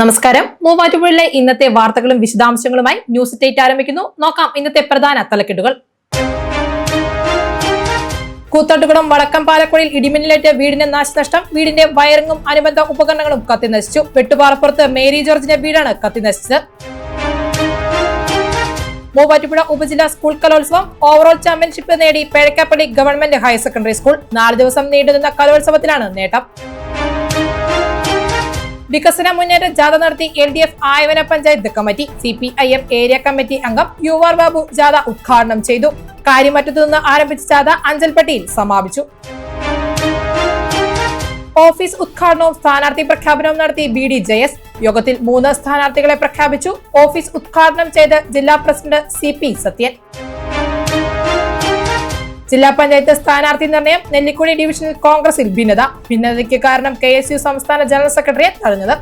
നമസ്കാരം. മൂവാറ്റുപുഴയിലെ ഇന്നത്തെ വാർത്തകളും വിശദാംശങ്ങളുമായി ന്യൂസ് ഡേറ്റ് ആരംഭിക്കുന്നു. നോക്കാം ഇന്നത്തെ പ്രധാന തലക്കെട്ടുകൾ. കൂത്തട്ടുകുളം വടക്കം പാലക്കുഴയിൽ ഇടിമിന്നലേറ്റ് വീടിന് നാശനഷ്ടം വീടിന്റെ വയറിങ്ങും അനുബന്ധ ഉപകരണങ്ങളും കത്തിനശിച്ചു. വെട്ടുപാറപ്പുറത്ത് മേരി ജോർജിന്റെ വീടാണ് കത്തിനശിച്ചത്. മൂവാറ്റുപുഴ ഉപജില്ലാ സ്കൂൾ കലോത്സവം ഓവറോൾ ചാമ്പ്യൻഷിപ്പ് നേടി Pezhakkappilly government higher secondary school. നാല് ദിവസം നീണ്ടുനിന്ന കലോത്സവത്തിലാണ് നേട്ടം. വികസന മുന്നേറ്റ ജാഥ നടത്തി L D F Ayavana panchayat committee C P I M area committee അംഗം യു ആർ ബാബു ജാഥ ഉദ്ഘാടനം ചെയ്തു. കാര്യമറ്റത്തു നിന്ന് ആരംഭിച്ച ജാഥ അഞ്ചൽപ്പട്ടിയിൽ സമാപിച്ചു. ഓഫീസ് ഉദ്ഘാടനവും സ്ഥാനാർത്ഥി പ്രഖ്യാപനവും നടത്തി ബി ഡി ജയസ്. യോഗത്തിൽ മൂന്ന് സ്ഥാനാർത്ഥികളെ പ്രഖ്യാപിച്ചു. ഓഫീസ് ഉദ്ഘാടനം ചെയ്ത് ജില്ലാ പ്രസിഡന്റ് സി പി സത്യൻ. ജില്ലാ പഞ്ചായത്ത് സ്ഥാനാർത്ഥി നിർണയം നെല്ലിക്കുഴി ഡിവിഷനിൽ കോൺഗ്രസിൽ ഭിന്നത. ഭിന്നതയ്ക്ക് കാരണം കെ എസ് യു സംസ്ഥാന ജനറൽ സെക്രട്ടറിയെ തടഞ്ഞത്.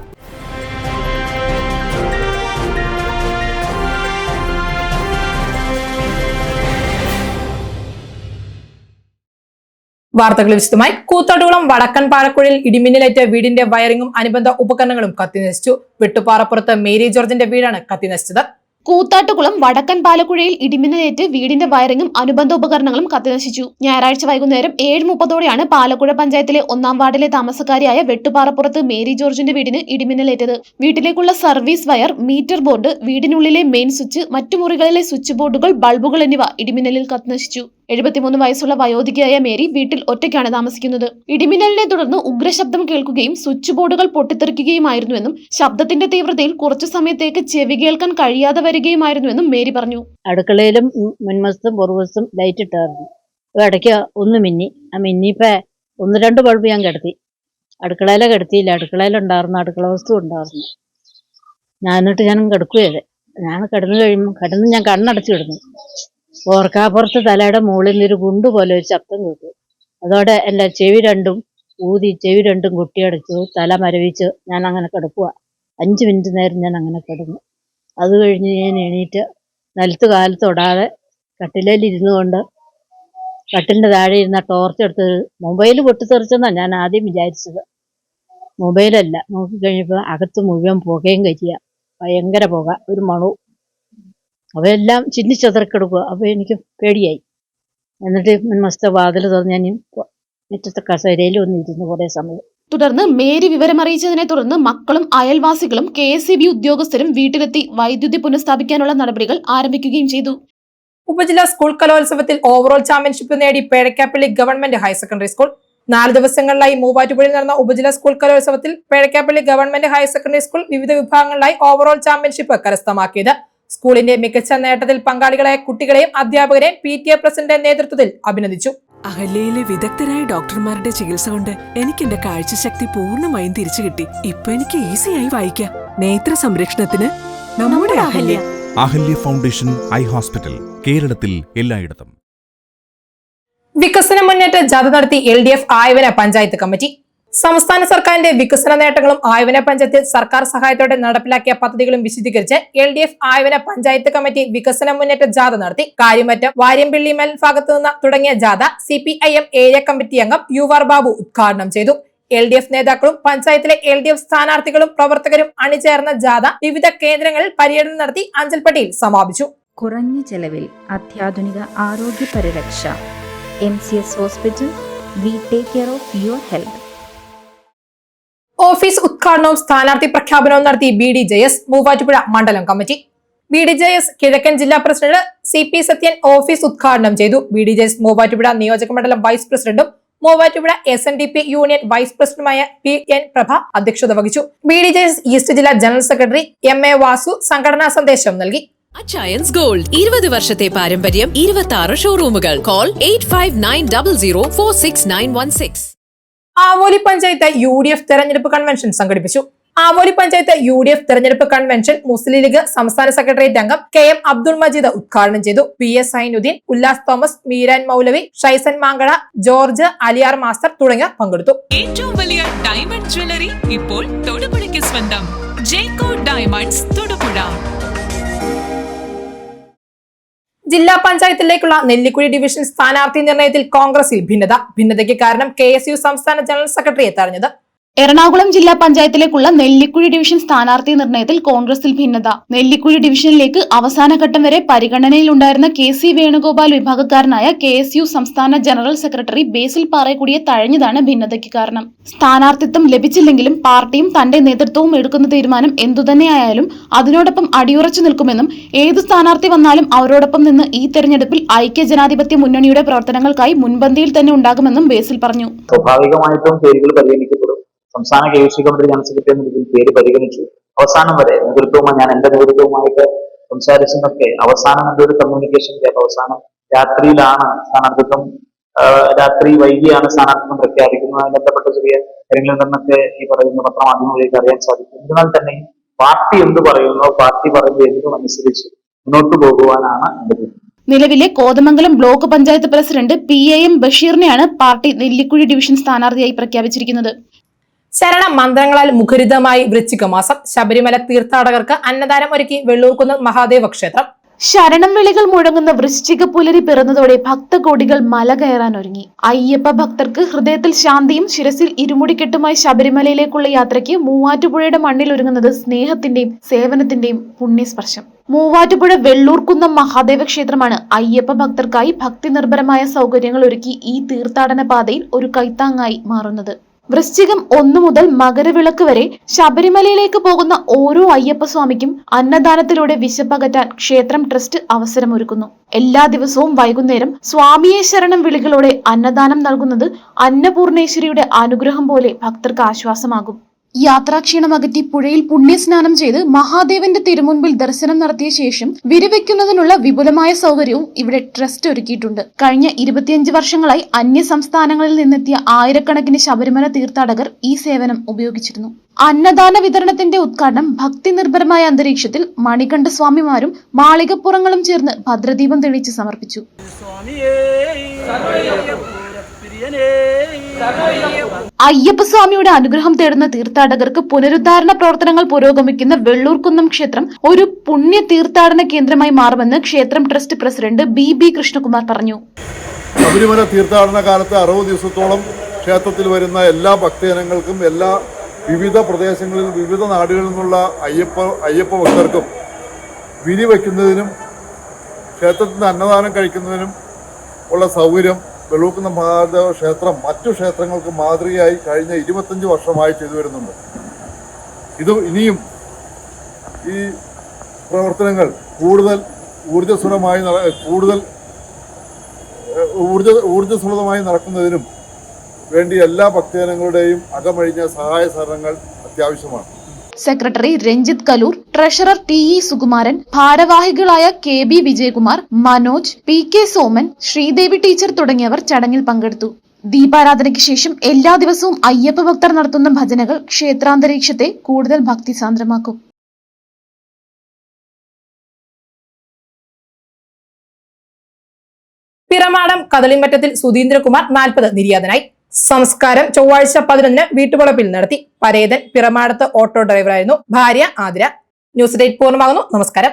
വാർത്തകൾ വിശദമായി. കൂത്തോട്ടുകുളം വടക്കൻ പാറക്കുഴിൽ ഇടിമിന്നലേറ്റ് വീടിന്റെ വയറിങ്ങും അനുബന്ധ ഉപകരണങ്ങളും കത്തിനശിച്ചു. വെട്ടുപാറപ്പുറത്ത് മേരി ജോർജിന്റെ വീടാണ് കത്തിനശിച്ചത്. കൂത്താട്ടുകുളം വടക്കൻ പാലക്കുഴയിൽ ഇടിമിന്നലേറ്റ് വീടിന്റെ വയറിങ്ങും അനുബന്ധ ഉപകരണങ്ങളും കത്തിനശിച്ചു. ഞായറാഴ്ച വൈകുന്നേരം ഏഴ് മുപ്പതോടെയാണ് പാലക്കുഴ പഞ്ചായത്തിലെ ഒന്നാം വാർഡിലെ താമസക്കാരിയായ വെട്ടുപാറപ്പുറത്ത് മേരി ജോർജിന്റെ വീടിന് ഇടിമിന്നലേറ്റത്. വീട്ടിലേക്കുള്ള സർവീസ് വയർ മീറ്റർ ബോർഡ് വീടിനുള്ളിലെ മെയിൻ സ്വിച്ച് മറ്റു മുറികളിലെ സ്വിച്ച് ബോർഡുകൾ ബൾബുകൾ എന്നിവ ഇടിമിന്നലിൽ കത്തിനശിച്ചു. എഴുപത്തിമൂന്ന് വയസ്സുള്ള വയോധികയായ മേരി വീട്ടിൽ ഒറ്റയ്ക്കാണ് താമസിക്കുന്നത്. ഇടിമിന്നലിനെ തുടർന്ന് ഉഗ്രശബ്ദം കേൾക്കുകയും സ്വിച്ച് ബോർഡുകൾ പൊട്ടിത്തെറിക്കുകയുമായിരുന്നുവെന്നും ശബ്ദത്തിന്റെ തീവ്രതയിൽ കുറച്ചു സമയത്തേക്ക് ചെവി കേൾക്കാൻ കഴിയാതെ വരികയുമായിരുന്നുവെന്നും മേരി പറഞ്ഞു. അടുക്കളയിലും മുൻവശത്തും പുറവശത്തും ലൈറ്റ് ഇട്ടായിരുന്നു. ഇടയ്ക്ക് ഒന്ന് മിന്നി ആ മിന്നിയപ്പോ ഒന്ന് രണ്ട് ബൾബ് ഞാൻ കിടത്തി. അടുക്കളയിലെ കിടത്തിയില്ല. അടുക്കളയിലുണ്ടായിരുന്നു അടുക്കള വസ്തു ഉണ്ടായിരുന്നു. ഞാൻ എന്നിട്ട് ഞാൻ കിടക്കുകയല്ലേ ഞാൻ കിടന്നു കഴിയുമ്പോൾ കിടന്ന് ഞാൻ കണ്ണടച്ചു കിടന്നു. ഓർക്കാപ്പുറത്ത് തലയുടെ മുകളിൽ ഒരു ഗുണ്ട് പോലെ ഒരു ശബ്ദം കേട്ടു. അതോടെ എന്റെ ചെവി രണ്ടും ഊതി ചെവി രണ്ടും കുട്ടിയടച്ചു. തല മരവിച്ച് ഞാൻ അങ്ങനെ കിടക്കുക അഞ്ച് മിനിറ്റ് നേരം ഞാൻ അങ്ങനെ കിടന്നു. അത് കഴിഞ്ഞ് ഞാൻ എണീറ്റ് നിലത്ത് കാൽ തൊടാതെ കട്ടിലേൽ കൊണ്ട് കട്ടിലിന്റെ താഴെ ഇരുന്ന ടോർച്ച് എടുത്ത് മൊബൈൽ പൊട്ടിത്തെറിച്ചെന്നാണ് ഞാൻ ആദ്യം വിചാരിച്ചത്. മൊബൈലല്ല നോക്കിക്കഴിഞ്ഞപ്പോൾ അകത്ത് മുഴുവൻ പുകയും കരിയ ഭയങ്കര പുക. ഒരു മണവും അവയെല്ലാം ചിന്നിച്ചതറിക്കിടക്കുക അപ്പോൾ എനിക്ക് പേടിയായി. എന്നിട്ട് മസ്ത വാതിൽ തുറന്ന് ഞാൻ മുറ്റത്തെ കസേരയിൽ ഒന്ന് ഇരുന്ന് കുറേ സമയം. തുടർന്ന് മേരി വിവരമറിയിച്ചതിനെ തുടർന്ന് മക്കളും അയൽവാസികളും കെ എസ് ബി ഉദ്യോഗസ്ഥരും വീട്ടിലെത്തി വൈദ്യുതി പുനഃസ്ഥാപിക്കാനുള്ള നടപടികൾ ആരംഭിക്കുകയും ചെയ്തു. ഉപജില്ലാ സ്കൂൾ കലോത്സവത്തിൽ ഓവറോൾ ചാമ്പ്യൻഷിപ്പ് നേടി Pezhakkappilly government higher secondary school നാല് ദിവസങ്ങളിലായി മൂവാറ്റുപുഴയിൽ നടന്ന ഉപജില്ലാ സ്കൂൾ കലോത്സവത്തിൽ Pezhakkappilly government higher secondary school വിവിധ വിഭാഗങ്ങളിലായി ഓവറോൾ ചാമ്പ്യൻഷിപ്പ് കരസ്ഥമാക്കിയത്. സ്കൂളിന്റെ മികച്ച നേട്ടത്തിൽ പങ്കാളികളായ കുട്ടികളെയും അധ്യാപകരെയും പി ടി എ പ്രസിഡന്റ് നേതൃത്വത്തിൽ അഭിനന്ദിച്ചു. അഹല്യയിലെ വിദഗ്ധരായ ഡോക്ടർമാരുടെ ചികിത്സ കൊണ്ട് എനിക്ക് എന്റെ കാഴ്ചശക്തി പൂർണമായും തിരിച്ചു കിട്ടി. ഇപ്പൊ എനിക്ക് ഈസിയായി വായിക്കാം. നേത്ര സംരക്ഷണത്തിന് നമ്മുടെ Ahalya. Ahalya foundation eye hospital കേരളത്തിൽ എല്ലായിടത്തും. വികസന മുന്നേറ്റ ജാഥ നടത്തി L D F Ayavana panchayat committee. സംസ്ഥാന സർക്കാരിന്റെ വികസന നേട്ടങ്ങളും ആയവന പഞ്ചായത്തിൽ സർക്കാർ സഹായത്തോടെ നടപ്പിലാക്കിയ പദ്ധതികളും വിശദീകരിച്ച് L D F Ayavana panchayat committee വികസന മുന്നേറ്റ ജാഥ നടത്തി. കാര്യമറ്റം വാര്യംപിള്ളി മേൽ ഭാഗത്തു നിന്ന് തുടങ്ങിയ ജാഥ C P I M area committee അംഗം യു ആർ ബാബു ഉദ്ഘാടനം ചെയ്തു. എൽ ഡി എഫ് നേതാക്കളും പഞ്ചായത്തിലെ എൽ ഡി എഫ് സ്ഥാനാർത്ഥികളും പ്രവർത്തകരും അണിചേർന്ന ജാഥ വിവിധ കേന്ദ്രങ്ങളിൽ പര്യടനം നടത്തി അഞ്ചൽപ്പട്ടിയിൽ സമാപിച്ചു. കുറഞ്ഞ ചെലവിൽ അത്യാധുനിക ആരോഗ്യ പരിരക്ഷ M C S hospital we take care of your health. Office ഉദ്ഘാടനവും സ്ഥാനാർത്ഥി പ്രഖ്യാപനവും നടത്തി B D J S Muvattupuzha മണ്ഡലം committee. B D J S കിഴക്കൻ ജില്ലാ president C P Sathyan office ഉദ്ഘാടനം ചെയ്തു. B D J S Muvattupuzha നിയോജക മണ്ഡലം വൈസ് പ്രസിഡന്റും Muvattupuzha S N D P union vice പ്രസിഡന്റുമായ പി എൻ പ്രഭ അധ്യക്ഷത വഹിച്ചു. B D J S east ജില്ലാ general secretary M A Vasu സംഘടനാ സന്ദേശം നൽകി. അച്ചയൻസ് ഗോൾഡ് ഇരുപത് വർഷത്തെ പാരമ്പര്യം ഇരുപത്തി ആറ് ഷോറൂമുകൾ call eight five nine double zero four six nine one six Aavoli panchayat U D F തെരഞ്ഞെടുപ്പ് കൺവെൻഷൻ സംഘടിപ്പിച്ചു. Aavoli panchayat U D F തെരഞ്ഞെടുപ്പ് കൺവെൻഷൻ മുസ്ലിം ലീഗ് സംസ്ഥാന സെക്രട്ടേറിയറ്റ് അംഗം കെ എം അബ്ദുൾ മജീദ് ഉദ്ഘാടനം ചെയ്തു. P S Zainuddin Ullas Thomas Meeran Moulavi Shaison Mankada George Aliyar master തുടങ്ങിയവർ പങ്കെടുത്തു. ഏറ്റവും വലിയ ഡയമണ്ട് ജ്വല്ലറി ഇപ്പോൾ സ്വന്തം. ജേക്കോ ഡയമണ്ട്സ് ജില്ലാ പഞ്ചായത്തിലേക്കുള്ള നെല്ലിക്കുഴി ഡിവിഷൻ സ്ഥാനാർത്ഥി നിർണയത്തിൽ കോൺഗ്രസിൽ ഭിന്നത. ഭിന്നതയ്ക്ക് കാരണം കെ സംസ്ഥാന ജനറൽ സെക്രട്ടറിയെ തെരഞ്ഞത് എറണാകുളം ജില്ലാ പഞ്ചായത്തിലേക്കുള്ള നെല്ലിക്കുഴി ഡിവിഷൻ സ്ഥാനാർത്ഥി നിർണയത്തിൽ കോൺഗ്രസിൽ ഭിന്നത. നെല്ലിക്കുഴി ഡിവിഷനിലേക്ക് അവസാനഘട്ടം വരെ പരിഗണനയിലുണ്ടായിരുന്ന കെ സി വേണുഗോപാൽ വിഭാഗക്കാരനായ കെ എസ് യു സംസ്ഥാന ജനറൽ സെക്രട്ടറി ബേസിൽ പാറേക്കുടിയെ തഴഞ്ഞതാണ് ഭിന്നതയ്ക്ക് കാരണം. സ്ഥാനാർത്ഥിത്വം ലഭിച്ചില്ലെങ്കിലും പാർട്ടിയും തന്റെ നേതൃത്വവും എടുക്കുന്ന തീരുമാനം എന്തുതന്നെയായാലും അതിനോടൊപ്പം അടിയുറച്ചു നിൽക്കുമെന്നും ഏത് സ്ഥാനാർത്ഥി വന്നാലും അവരോടൊപ്പം നിന്ന് ഈ തെരഞ്ഞെടുപ്പിൽ ഐക്യ ജനാധിപത്യ മുന്നണിയുടെ പ്രവർത്തനങ്ങൾക്കായി മുൻപന്തിയിൽ തന്നെ ഉണ്ടാകുമെന്നും ബേസിൽ പറഞ്ഞു. സ്വാഭാവികമായിട്ടും പേരുകൾ പരിഗണിക്കപ്പെടും. സംസ്ഥാന K U C committee general secretary എന്ന രീതിയിൽ പേര് പരിഗണിച്ചു. അവസാനം വരെ നേതൃത്വവുമായി ഞാൻ എന്റെ നേതൃത്വവുമായിട്ട് സംസാരിച്ചതൊക്കെ അവസാനം എന്റെ ഒരു കമ്മ്യൂണിക്കേഷൻ ഗ്യാപ്പ് അവസാനം രാത്രിയിലാണ് സ്ഥാനാർത്ഥിത്വം രാത്രി വൈകിയാണ് സ്ഥാനാർത്ഥിത്വം പ്രഖ്യാപിക്കുന്നതുമായി ബന്ധപ്പെട്ട ചെറിയ കാര്യങ്ങളിൽ നിന്നൊക്കെ ഈ പറയുന്ന പത്രമാധ്യമങ്ങളിലേക്ക് അറിയാൻ സാധിക്കും. എന്നാൽ തന്നെ പാർട്ടി എന്ത് പറയുന്നോ പാർട്ടി പറയുന്നത് എന്തും അനുസരിച്ച് മുന്നോട്ട് പോകുവാനാണ് എന്റെ നിലവിലെ Kothamangalam block panchayat president P A M ബഷീറിനെയാണ് party Nellikkuzhi division സ്ഥാനാർത്ഥിയായി പ്രഖ്യാപിച്ചിരിക്കുന്നത്. ശരണ മന്ത്രങ്ങളാൽ മുഖരിതമായി വൃശ്ചിക മാസം. ശബരിമല തീർത്ഥാടകർക്ക് അന്നദാനം ഒരുക്കി വെള്ളൂർക്കുന്ന് മഹാദേവ ക്ഷേത്രം. ശരണം വിളികൾ മുഴങ്ങുന്ന വൃശ്ചിക പുലരി പിറന്നതോടെ ഭക്തകോടികൾ മല കയറാൻ ഒരുങ്ങി. അയ്യപ്പ ഭക്തർക്ക് ഹൃദയത്തിൽ ശാന്തിയും ശിരസിൽ ഇരുമുടിക്കെട്ടുമായി ശബരിമലയിലേക്കുള്ള യാത്രയ്ക്ക് മൂവാറ്റുപുഴയുടെ മണ്ണിൽ ഒരുങ്ങുന്നത് സ്നേഹത്തിന്റെയും സേവനത്തിന്റെയും പുണ്യസ്പർശം. മൂവാറ്റുപുഴ വെള്ളൂർക്കുന്നം മഹാദേവ ക്ഷേത്രമാണ് അയ്യപ്പ ഭക്തർക്കായി ഭക്തി നിർഭരമായ സൗകര്യങ്ങൾ ഒരുക്കി ഈ തീർത്ഥാടന പാതയിൽ ഒരു കൈത്താങ്ങായി മാറുന്നത്. വൃശ്ചികം ഒന്നു മുതൽ മകരവിളക്ക് വരെ ശബരിമലയിലേക്ക് പോകുന്ന ഓരോ അയ്യപ്പസ്വാമിക്കും അന്നദാനത്തിലൂടെ വിശപ്പകറ്റാൻ ക്ഷേത്രം ട്രസ്റ്റ് അവസരമൊരുക്കുന്നു. എല്ലാ ദിവസവും വൈകുന്നേരം സ്വാമിയെ ശരണം വിളികളോടെ അന്നദാനം നൽകുന്നത് അന്നപൂർണേശ്വരിയുടെ അനുഗ്രഹം പോലെ ഭക്തർക്ക് ആശ്വാസമാകും. യാത്രാക്ഷീണം അകറ്റി പുഴയിൽ പുണ്യസ്നാനം ചെയ്ത് മഹാദേവന്റെ തിരുമുൻപിൽ ദർശനം നടത്തിയ ശേഷം വിരിവയ്ക്കുന്നതിനുള്ള വിപുലമായ സൗകര്യവും ഇവിടെ ട്രസ്റ്റ് ഒരുക്കിയിട്ടുണ്ട്. കഴിഞ്ഞ ഇരുപത്തിയഞ്ച് വർഷങ്ങളായി അന്യ സംസ്ഥാനങ്ങളിൽ നിന്നെത്തിയ ആയിരക്കണക്കിന് ശബരിമല തീർത്ഥാടകർ ഈ സേവനം ഉപയോഗിച്ചിരുന്നു. അന്നദാന വിതരണത്തിന്റെ ഉദ്ഘാടനം ഭക്തി നിർഭരമായ അന്തരീക്ഷത്തിൽ മണികണ്ഠ സ്വാമിമാരും മാളികപ്പുറങ്ങളും ചേർന്ന് ഭദ്രദീപം തെളിയിച്ച് സമർപ്പിച്ചു. അയ്യപ്പസ്വാമിയുടെ അനുഗ്രഹം തേടുന്ന തീർത്ഥാടകർക്ക് പുനരുദ്ധാരണ പ്രവർത്തനങ്ങൾ പുരോഗമിക്കുന്ന വെള്ളൂർക്കുന്നം ക്ഷേത്രം ഒരു പുണ്യ തീർത്ഥാടന കേന്ദ്രമായി മാറുമെന്ന് ക്ഷേത്രം trust president B B Krishnakumar പറഞ്ഞു. ശബരിമല തീർത്ഥാടന കാലത്ത് അറുപത് ദിവസത്തോളം ക്ഷേത്രത്തിൽ വരുന്ന എല്ലാ ഭക്തജനങ്ങൾക്കും എല്ലാ വിവിധ പ്രദേശങ്ങളിൽ വിവിധ നാടുകളിൽ നിന്നുള്ള അയ്യപ്പ അയ്യപ്പ ഭക്തർക്കും വിരി വയ്ക്കുന്നതിനും ക്ഷേത്രത്തിൽ നിന്ന് അന്നദാനം കഴിക്കുന്നതിനും ഉള്ള സൗകര്യം വെള്ളൂക്കുന്ന മഹാദേവ ക്ഷേത്രം മറ്റു ക്ഷേത്രങ്ങൾക്ക് മാതൃകയായി കഴിഞ്ഞ ഇരുപത്തഞ്ച് വർഷമായി ചെയ്തു വരുന്നുണ്ട്. ഇത് ഇനിയും ഈ പ്രവർത്തനങ്ങൾ കൂടുതൽ ഊർജസ്വലമായി കൂടുതൽ ഊർജ ഊർജ ഊർജസ്വലമായി നടക്കുന്നതിനും വേണ്ടി എല്ലാ ഭക്തജനങ്ങളുടെയും അകമഴിഞ്ഞ സഹായ സഹകരണങ്ങൾ അത്യാവശ്യമാണ്. Secretary Ranjith Kaloor treasurer T E Sukumaran ഭാരവാഹികളായ K B Vijayakumar Manoj P K Soman Sreedevi teacher തുടങ്ങിയവർ ചടങ്ങിൽ പങ്കെടുത്തു. ദീപാരാധനയ്ക്ക് ശേഷം എല്ലാ ദിവസവും അയ്യപ്പ ഭക്തർ നടത്തുന്ന ഭജനകൾ ക്ഷേത്രാന്തരീക്ഷത്തെ കൂടുതൽ ഭക്തിസാന്ദ്രമാക്കും. പിറമാടം കദളിമറ്റത്തിൽ സുധീന്ദ്രകുമാർ നാൽപ്പത് നിര്യാതനായി. സംസ്കാരം ചൊവ്വാഴ്ച പതിനൊന്നിന് വീട്ടുവളപ്പിൽ നടത്തി. പരേതൻ പിറമാടത്ത് ഓട്ടോ ഡ്രൈവറായിരുന്നു. ഭാര്യ ആതിര. News date പൂർണമാകുന്നു. നമസ്കാരം.